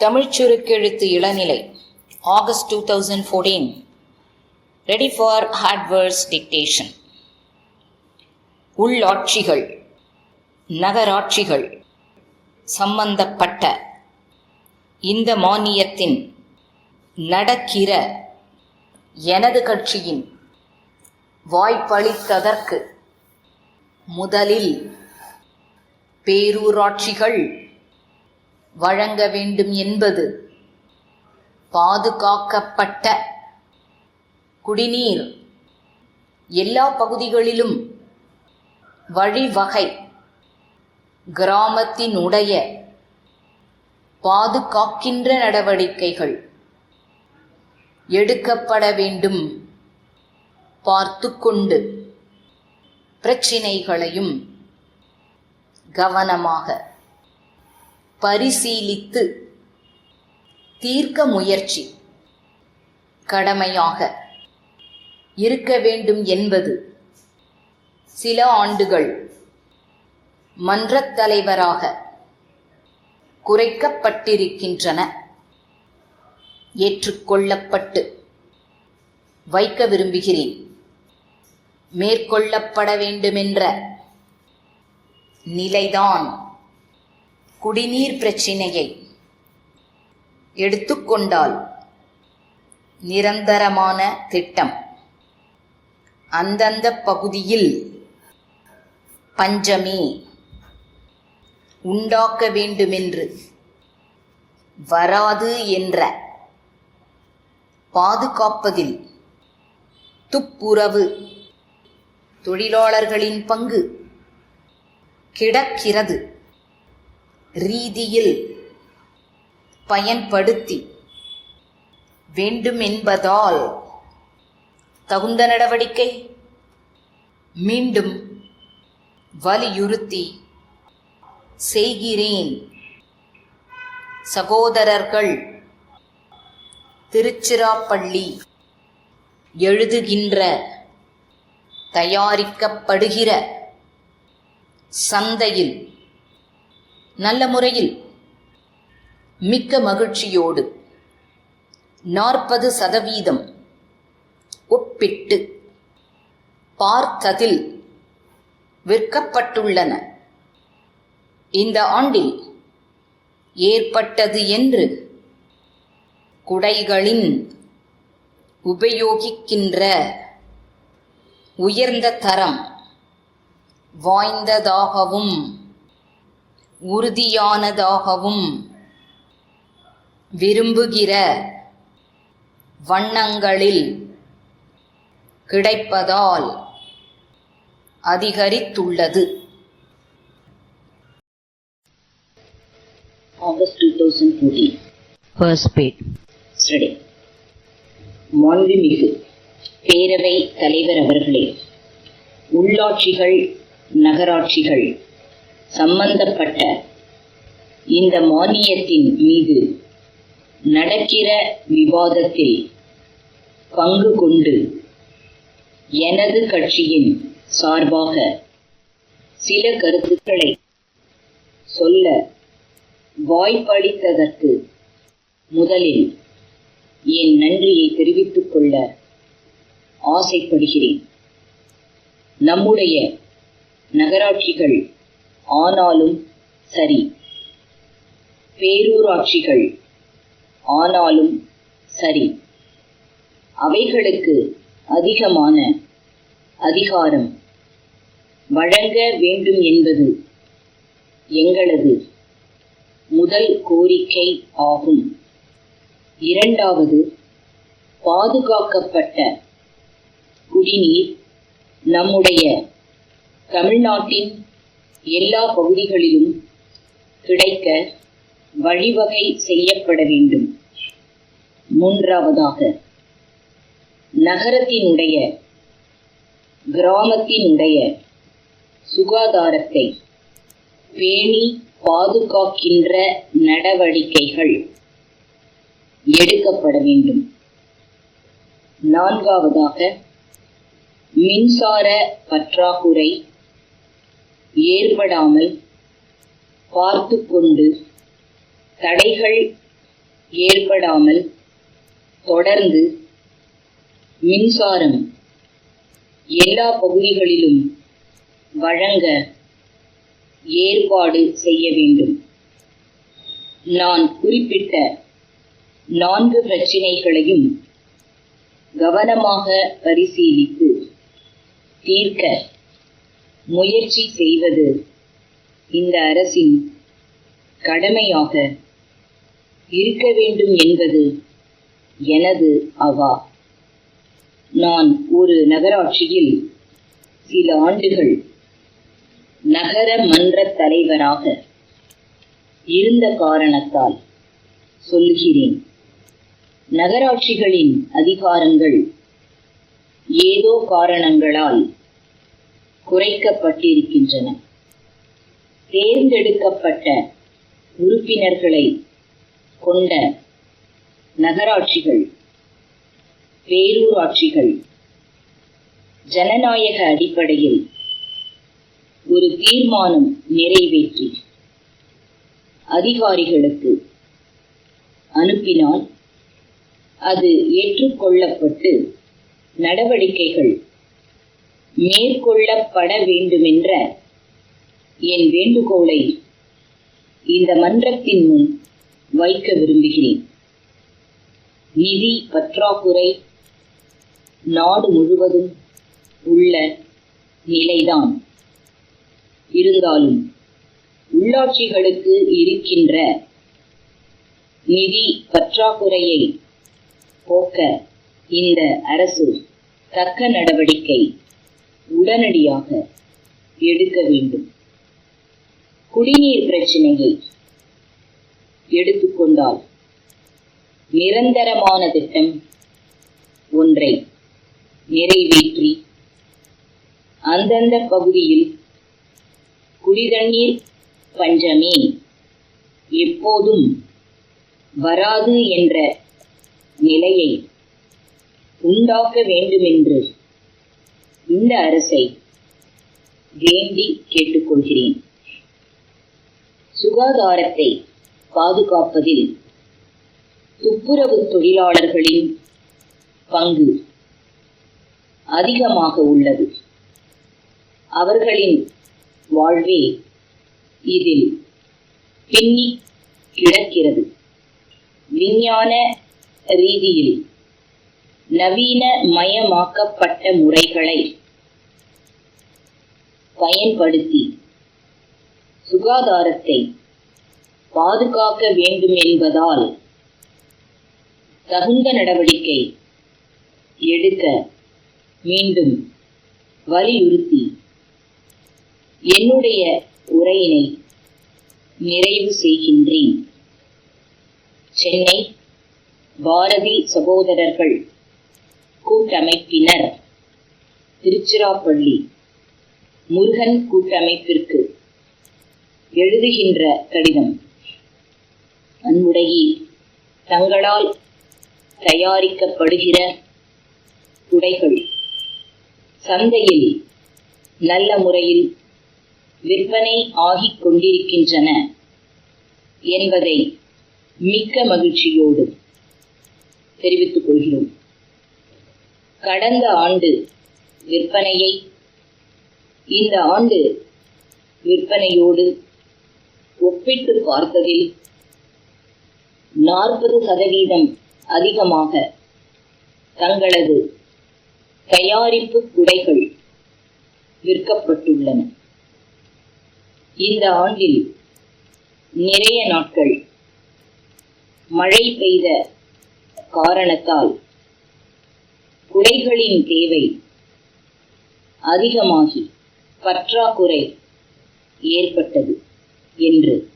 தமிழ்ச்சுருக்கெழுத்து இளநிலை August two thousand fourteen ready for hardwares dictation உள்ளாட்சிகள் நகராட்சிகள் சம்பந்தப்பட்ட இந்த மானியத்தின் நடக்கிற எனது கட்சியின் வாய்ப்பளித்ததற்கு முதலில் பேரூராட்சிகள் வழங்க வேண்டும் என்பது பாதுகாக்கப்பட்ட குடிநீர். எல்லா பகுதிகளிலும் வழிவகை கிராமத்தினுடைய பாதுகாக்கின்ற நடவடிக்கைகள் எடுக்கப்பட வேண்டும். பார்த்து கொண்டு பிரச்சினைகளையும் கவனமாக பரிசீலித்து தீர்க்க முயற்சி. கடமையாக இருக்க வேண்டும் என்பது சில ஆண்டுகள் மன்றத் தலைவராக குறைக்கப்பட்டிருக்கின்றன. ஏற்றுக்கொள்ளப்பட்டு வைக்க விரும்புகிறேன். மேற்கொள்ளப்பட வேண்டுமென்ற நிலைதான். குடிநீர் பிரச்சினையை எடுத்துக்கொண்டால் நிரந்தரமான திட்டம். அந்தந்த பகுதியில் பஞ்சமே உண்டாக்க வேண்டுமென்று வராது என்ற பாதுகாப்பதில் துப்புரவு தொழிலாளர்களின் பங்கு கிடக்கிறது. ரீதியில் பயன்படுத்தி வேண்டுமென்பதால் தகுந்த நடவடிக்கை மீண்டும் வலியுறுத்தி செய்கிறேன். சகோதரர்கள் திருச்சிராப்பள்ளி எழுதுகின்ற தயாரிக்கப்படுகிற சந்தையில் நல்ல முறையில் மிக்க மகிழ்ச்சியோடு நாற்பது சதவீதம் ஒப்பிட்டு பார்த்ததில் விற்கப்பட்டுள்ளன இந்த ஆண்டில் ஏற்பட்டது என்று குடைகளின் உபயோகிக்கின்ற உயர்ந்த தரம் வாய்ந்ததாகவும் உறுதியானதாகவும் விரும்புகிற வண்ணங்களில் கிடைப்பதால் அதிகரித்துள்ளது August 2014. First page. Study. மாண்புமிகு பேரவை தலைவர் அவர்களே உள்ளாட்சிகள் நகராட்சிகள் சம்பந்தப்பட்ட இந்த மானியத்தின் மீது நடக்கிற விவாதத்தில் பங்கு கொண்டு எனது கட்சியின் சார்பாக சில கருத்துக்களை சொல்ல வாய்ப்பளித்ததற்கு முதலில் என் நன்றியை தெரிவித்துக் கொள்ள ஆசைப்படுகிறேன். நம்முடைய நகராட்சிகள் ஆனாலும் சரி. பேரூராட்சிகள். ஆனாலும் சரி. அவைகளுக்கு அதிகமான அதிகாரம். வழங்க வேண்டும் என்பது எங்களது முதல் கோரிக்கை ஆகும். இரண்டாவது பாதுகாக்கப்பட்ட குடிநீர் நம்முடைய தமிழ்நாட்டின் எல்லா பகுதிகளிலும் கிடைக்க வழிவகை செய்யப்பட வேண்டும். மூன்றாவதாக நகரத்தினுடைய கிராமத்தினுடைய சுகாதாரத்தை பேணி பாதுகாக்கின்ற நடவடிக்கைகள் எடுக்கப்பட வேண்டும். நான்காவதாக மின்சார பற்றாக்குறை ஏற்படாமல் பார்த்து கொண்டு தடைகள் ஏற்படாமல் தொடர்ந்து மின்சாரம் எல்லா பகுதிகளிலும் வழங்க ஏற்பாடு செய்ய வேண்டும். நான் குறிப்பிட்ட நான்கு பிரச்சினைகளையும் கவனமாக பரிசீலித்து தீர்க்க முயற்சி செய்வது இந்த அரசின் கடமையாக இருக்க வேண்டும் என்பது எனது அவா. நான் ஒரு நகராட்சியில் சில ஆண்டுகள் நகர மன்ற தலைவராக இருந்த காரணத்தால் சொல்லுகிறேன். நகராட்சிகளின் அதிகாரங்கள் ஏதோ காரணங்களால் குறைக்கப்பட்டிருக்கின்றன. தேர்ந்தெடுக்கப்பட்ட உறுப்பினர்களை கொண்ட நகராட்சிகள் பேரூராட்சிகள் ஜனநாயக அடிப்படையில் ஒரு தீர்மானம் நிறைவேற்றி அதிகாரிகளுக்கு அனுப்பினால் அது ஏற்றுக்கொள்ளப்பட்டு நடவடிக்கைகள் மேற்கொள்ளப்பட வேண்டுமென்ற என் வேண்டுகோளை இந்த மன்றத்தின் முன் வைக்க விரும்புகிறேன். நிதி பற்றாக்குறை நாடு முழுவதும் உள்ள நிலைதான். இருந்தாலும் உள்ளாட்சிகளுக்கு இருக்கின்ற நிதி பற்றாக்குறையை போக்க இந்த அரசு தக்க நடவடிக்கை உடனடியாக எடுக்க வேண்டும். குடிநீர் பிரச்சனையை எடுத்துக்கொண்டால் நிரந்தரமான திட்டம் ஒன்றை நிறைவேற்றி அந்தந்த பகுதியில் குடிதண்ணீர் பஞ்சமே எப்போதும் வராது என்ற நிலையை உண்டாக்க வேண்டுமென்று இந்த அரசை வேண்டி கேட்டுக்கொள்கிறேன். சுகாதாரத்தை பாதுகாப்பதில் துப்புரவு தொழிலாளர்களின் பங்கு அதிகமாக உள்ளது. அவர்களின் வாழ்வே இதில் பின்னி கிடக்கிறது. விஞ்ஞான ரீதியில் நவீன மயமாக்கப்பட்ட முறைகளை பயன்படுத்தி சுகாதாரத்தை பாதுகாக்க வேண்டும் என்பதால் தகுந்த நடவடிக்கை எடுக்க மீண்டும் வலியுறுத்தி என்னுடைய உரையினை நிறைவு செய்கின்றேன். சென்னை பாரதி சகோதரர்கள் கூட்டமைப்பினர். திருச்சிராப்பள்ளி. முருகன் கூட்டமைப்பிற்கு எழுதுகின்ற கடிதம். அன்புடையே தங்களால் தயாரிக்கப்படுகிற உடைகள் சந்தையில் நல்ல முறையில் விற்பனை ஆகிக் கொண்டிருக்கின்றன என்பதை மிக்க மகிழ்ச்சியோடு தெரிவித்துக் கொள்கிறோம். கடந்த ஆண்டு விற்பனையை இந்த ஆண்டு விற்பனையோடு ஒப்பிட்டு பார்த்ததில் நாற்பது சதவீதம் அதிகமாக தங்களது தயாரிப்பு குடைகள் விற்கப்பட்டுள்ளன. இந்த ஆண்டில் நிறைய நாட்கள் மழை பெய்த காரணத்தால் குறைகளின் தேவை. அதிகமாகி பற்றாக்குறை ஏற்பட்டது என்று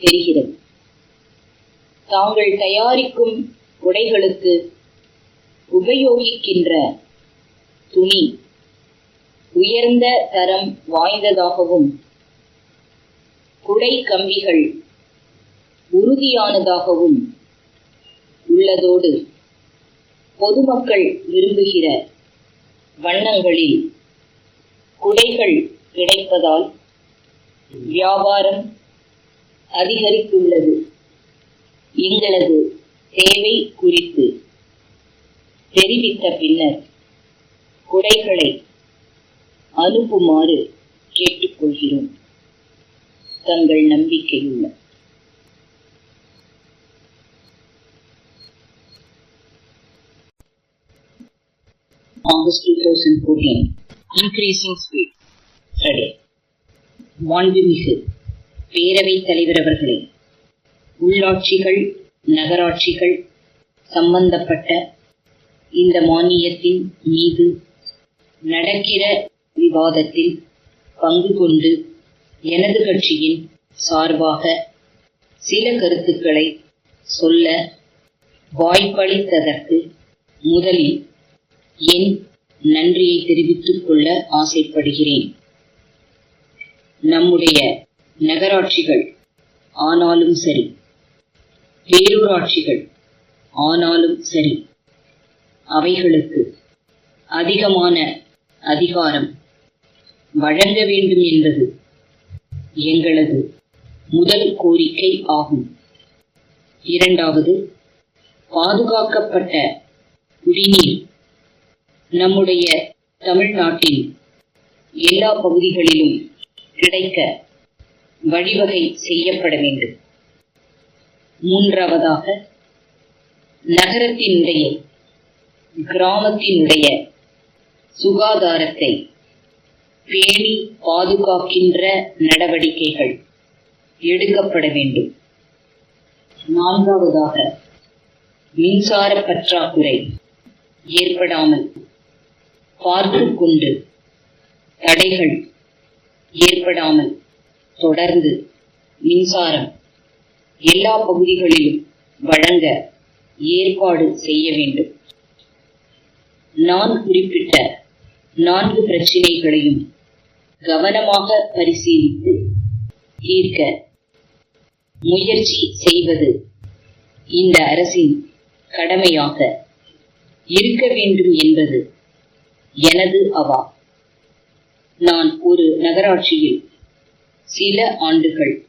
தெரிகிறது. தாங்கள் தயாரிக்கும் குடைகளுக்கு உபயோகிக்கின்ற துணி உயர்ந்த தரம் வாய்ந்ததாகவும் குடை கம்பிகள் உறுதியானதாகவும் உள்ளதோடு பொதுமக்கள் விரும்புகிற வண்ணங்களில் குடைகள் கிடைப்பதால் வியாபாரம் அதிகரித்துள்ளது. எங்களது தேவை குறித்து தெரிவித்த பின்னர் குடைகளை அனுப்புமாறு கேட்டுக்கொள்கிறோம். தங்கள் நம்பிக்கையுள்ள August 2014 Increasing Speed. Friday மாண்புமிகு பேரவைத் தலைவர் அவர்களே உள்ளாட்சிகள் நகராட்சிகள் சம்பந்தப்பட்ட இந்த மானியத்தின் மீது நடக்கிற விவாதத்தில் பங்கு கொண்டு எனது கட்சியின் சார்பாக சில கருத்துக்களை சொல்ல வாய்ப்பளித்ததற்கு முதலில் என் நன்றியை தெரிவித்துக் கொள்ள ஆசைப்படுகிறேன். நம்முடைய நகராட்சிகள் ஆனாலும் சரி பேரூராட்சிகள் ஆனாலும் சரி அவைகளுக்கு அதிகமான அதிகாரம் வழங்க வேண்டும் என்பது எங்களது முதல் கோரிக்கை ஆகும். இரண்டாவது பாதுகாக்கப்பட்ட குடிநீர் நம்முடைய தமிழ்நாட்டின் எல்லா பகுதிகளிலும் கிடைக்க வழிவகை செய்யப்பட வேண்டும். மூன்றாவதாக நகரத்தினுடைய கிராமத்தினுடைய சுகாதாரத்தை பேணி பாதுகாக்கின்ற நடவடிக்கைகள் எடுக்கப்பட வேண்டும். நான்காவதாக மின்சார பற்றாக்குறை ஏற்படாமல் பார்த்து கொண்டு தடைகள் ஏற்படாமல் தொடர்ந்து மின்சாரம் எல்லா பகுதிகளிலும் வழங்க ஏற்பாடு செய்ய வேண்டும். நான் குறிப்பிட்ட நான்கு பிரச்சினைகளையும் கவனமாக பரிசீலித்து தீர்க்க முயற்சி செய்வது இந்த அரசின் கடமையாக இருக்க வேண்டும் என்பது எனது அவா. நான் ஒரு நகராட்சியில் சில ஆண்டுகள்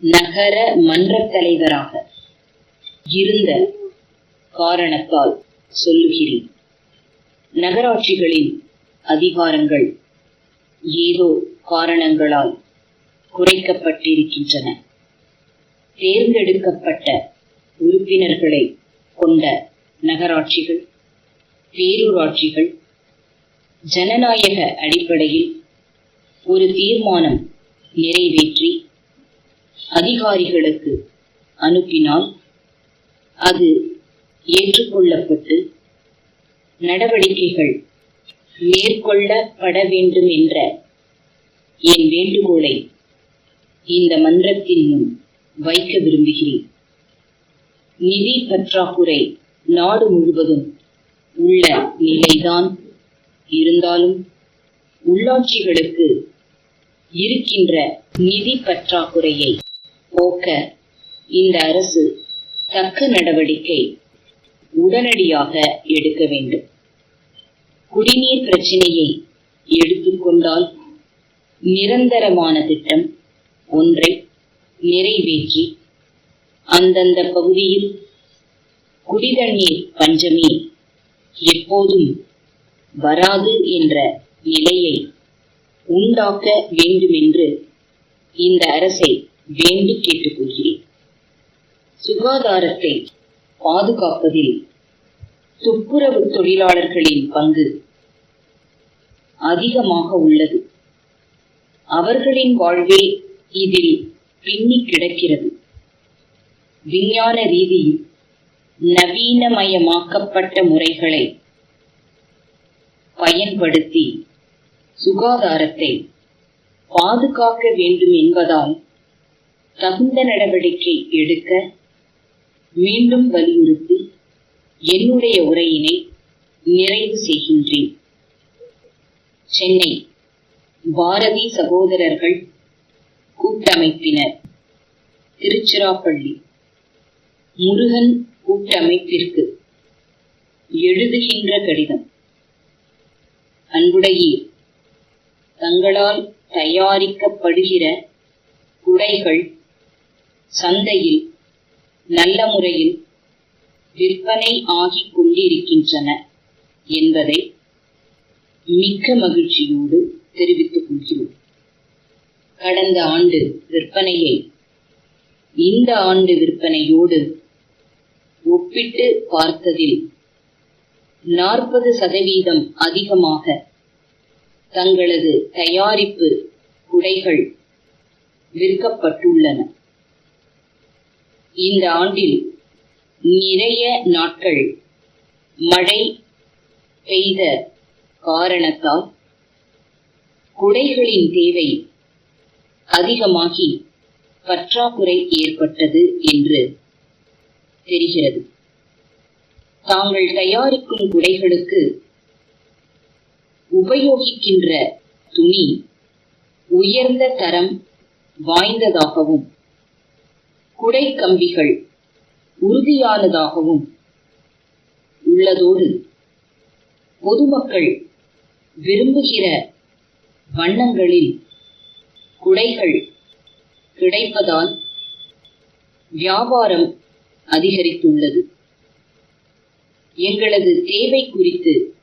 நகர மன்றத் தலைவராக இருந்த காரணத்தால் சொல்லுகிறேன். நகராட்சிகளின் அதிகாரங்கள் ஏதோ காரணங்களால் குறைக்கப்பட்டிருக்கின்றன. தேர்ந்தெடுக்கப்பட்ட உறுப்பினர்களை கொண்ட நகராட்சிகள் பேரூராட்சிகள் ஜனநாயக அடிப்படையில் ஒரு தீர்மானம் நிறைவேற்றி அதிகாரிகளுக்கு அனுப்பினால் அது ஏற்றுக்கொள்ளப்பட்டு நடவடிக்கைகள் மேற்கொள்ளப்பட வேண்டும் என்ற என் வேண்டுகோளை இந்த மன்றத்தின் முன் வைக்க விரும்புகிறேன். நிதி பற்றாக்குறை நாடு முழுவதும் உள்ள நிலைதான். இருந்தாலும் உள்ளாட்சிகளுக்கு இருக்கின்ற நிதி பற்றாக்குறையை போக்க இந்த அரசு தக்க நடவடிக்கை உடனடியாக எடுக்க வேண்டும். குடிநீர் பிரச்சினையை எடுத்துக்கொண்டால் நிரந்தரமான திட்டம் ஒன்றை நிறைவேற்றி அந்தந்த பகுதியில் குடிதண்ணீர் பஞ்சமே எப்போதும் வராது என்ற நிலையை உண்டாக்க வேண்டுமென்று இந்த அரசை வேண்டி கேட்டுக்கொள்கிறேன். சுகாதாரத்தை பாதுகாப்பதில் துப்புரவு தொழிலாளர்களின் பங்கு அதிகமாக உள்ளது. அவர்களின் வாழ்வே இதில் பின்னி கிடக்கிறது. விஞ்ஞான ரீதியில் நவீனமயமாக்கப்பட்ட முறைகளை பயன்படுத்தி சுகாதாரத்தை பாதுகாக்க வேண்டும் என்பதால் தகுந்த நடவடிக்கை எடுக்க மீண்டும் வலியுறுத்தி என்னுடைய உரையினை நிறைவு செய்கின்றேன். சென்னை பாரதி சகோதரர்கள் கூட்டமைப்பினர் திருச்சிராப்பள்ளி முருகன் கூட்டமைப்பிற்கு எழுதுகின்ற கடிதம். அன்புடையீர். தங்களால் தயாரிக்கப்படுகிற குடைகள் சந்தையில் நல்ல முறையில் விற்பனை ஆகிக் கொண்டிருக்கின்றன என்பதை மிக்க மகிழ்ச்சியோடு தெரிவித்துக் கொள்கிறோம். கடந்த ஆண்டு விற்பனையை இந்த ஆண்டு விற்பனையோடு ஒப்பிட்டு பார்த்ததில் நாற்பது சதவீதம் அதிகமாக. தங்களது தயாரிப்பு குடைகள் விற்கப்பட்டுள்ளன. இந்த ஆண்டில் நிறைய நாட்கள் மழை பெய்த காரணத்தால் குடைகளின் தேவை அதிகமாகி பற்றாக்குறை ஏற்பட்டது என்று தெரிகிறது. தாங்கள் தயாரிக்கும் குடைகளுக்கு உபயோகிக்கின்ற துணி உயர்ந்த தரம் வாய்ந்ததாகவும் குடை கம்பிகள் உறுதியானதாகவும் உள்ளதோடு பொதுமக்கள் விரும்புகிற வண்ணங்களில் குடைகள் கிடைப்பதால் வியாபாரம் அதிகரித்துள்ளது. எங்களது தேவை குறித்து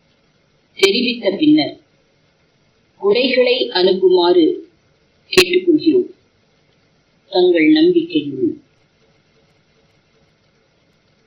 தெரிவித்த பின்னர் குடைகளை அனுப்புமாறு கேட்டுக்கொள்கிறோம். தங்கள் நம்பிக்கையுடன்.